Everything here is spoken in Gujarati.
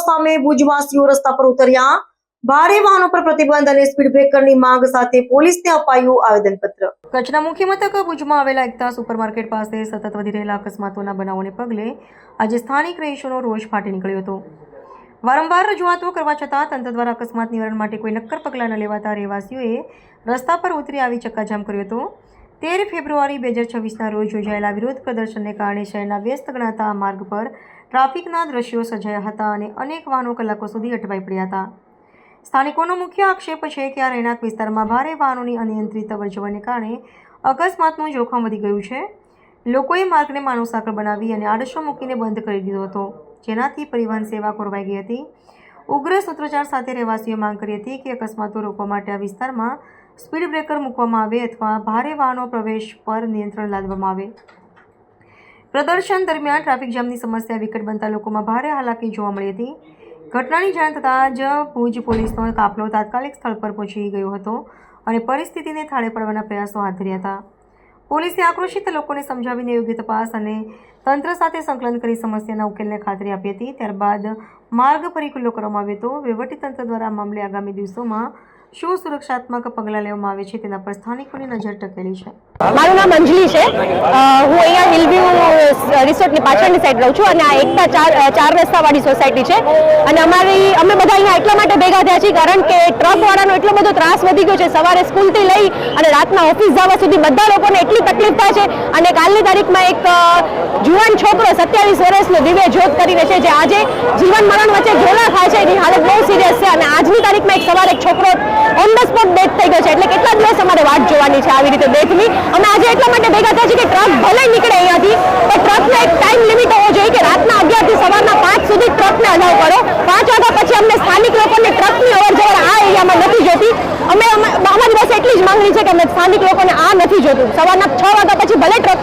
સામે ભુજવાસીઓ રસ્તા પર ઉતર્યા. ભારે વાહનો પર પ્રતિબંધ અને સ્પીડ બ્રેકરની માંગ સાથે પોલીસને અપાયું આવેદનપત્ર. કચ્છના મુખ્ય મથક ભુજમાં આવેલા એકતા સુપરમાર્કેટ પાસે સતત વધી રહેલા અકસ્માતોના બનાવોને પગલે આજે સ્થાનિક રહીશોનો રોષ ફાટી નીકળ્યો હતો. વારંવાર રજૂઆતો કરવા છતાં તંત્ર દ્વારા અકસ્માત નિવારણ માટે કોઈ નક્કર પગલાં ન લેવાતા રહેવાસીઓએ રસ્તા પર ઉતરી આવી ચક્કાજામ કર્યો હતો. તેર ફેબ્રુઆરી બે હજાર છવ્વીસના રોજ યોજાયેલા વિરોધ પ્રદર્શનને કારણે શહેરના વ્યસ્ત ગણાતા આ માર્ગ પર ટ્રાફિકના દ્રશ્યો સર્જાયા હતા અને અનેક વાહનો કલાકો સુધી અટવાઈ પડ્યા હતા. સ્થાનિકોનો મુખ્ય આક્ષેપ છે કે આ રહેણાંક વિસ્તારમાં ભારે વાહનોની અનિયંત્રિત અવરજવરને કારણે અકસ્માતનું જોખમ વધી ગયું છે. લોકોએ માર્ગને માનવ સાંકળ બનાવી અને આડશો મૂકીને બંધ કરી દીધો હતો. જેનાથી પરિવહન સેવા ખોરવાઈ ગઈ હતી. ઉગ્ર સૂત્રોચ્ચાર સાથે રહેવાસીઓએ માંગ કરી હતી કે અકસ્માતો રોકવા માટે આ વિસ્તારમાં સ્પીડ બ્રેકર મૂકવામાં આવે અથવા ભારે વાહનો પ્રવેશ પર નિયંત્રણ લાદવામાં આવે. પ્રદર્શન દરમિયાન ટ્રાફિક જામની સમસ્યા વિકટ બનતા લોકોમાં ભારે હાલાકી જોવા મળી હતી. ઘટનાની જાણ થતાં જ ભુજ પોલીસનો કાફલો તાત્કાલિક સ્થળ પર પહોંચી ગયો હતો અને પરિસ્થિતિને થાળે પાડવાના પ્રયાસો હાથ ધર્યા હતા. પોલીસે આક્રોશિત લોકોને સમજાવીને યોગ્ય તપાસ અને તંત્ર સાથે સંકલન કરી સમસ્યાના ઉકેલને ખાતરી આપી હતી. ત્યારબાદ માર્ગ ફરી ખુલ્લો કરવામાં આવ્યો હતો. વહીવટીતંત્ર દ્વારા મામલે આગામી દિવસોમાં શું સુરક્ષાત્મક પગલાં લેવામાં આવે છે તેના પર સ્થાનિકોની નજર ટકેલી છે. મારું નામ અંજલિ છે. હું અહીંયા રિસોર્ટની પાછળની સાઈડ રહું છું અને આ એકતા ચાર રસ્તાવાળી સોસાયટી છે. અને અમારી, અમે બધા અહીંયા એટલા માટે ભેગા થયા છીએ કારણ કે ટ્રકવાળાનો એટલો બધો ત્રાસ વધી ગયો છે. સવારે સ્કૂલથી લઈ અને રાતના ઓફિસ જવા સુધી બધા લોકોને એટલી તકલીફ થાય છે. અને કાલની તારીખમાં એક જુવાન છોકરો સત્યાવીસ વર્ષનો દિવ્ય જોત કરીને છે જે આજે જીવન મરણ વચ્ચે ઝોલા ખાય છે. એની હાલત બહુ સિરિયસ છે. અને આજની તારીખમાં એક સવારે એક છોકરો ઓન ધ સ્પોટ ડેથ થઈ ગયો છે. એટલે દિવસ વાટ જોવાની છે આવી રીતે ડેથની અમે આજે એટલા માટે ભેગા થયા છીએ કે ટ્રક ભલે નીકળે અહીંયાથી, પણ ટ્રકનો એક ટાઈમ લિમિટ હોવો જોઈએ કે રાતના અગિયારથી સવારના પાંચ સુધી ટ્રકને અલાવ કરો. પાંચ વાગ્યા પછી અમને સ્થાનિક લોકોને ટ્રકની અવર જવર આ એરિયામાં નથી જોતી. અમે અમે- અમારી પાસે એટલી જ માંગણી છે કે અમે સ્થાનિક લોકોને આ નથી જોતું. સવારના છ વાગ્યા પછી ભલે ટ્રક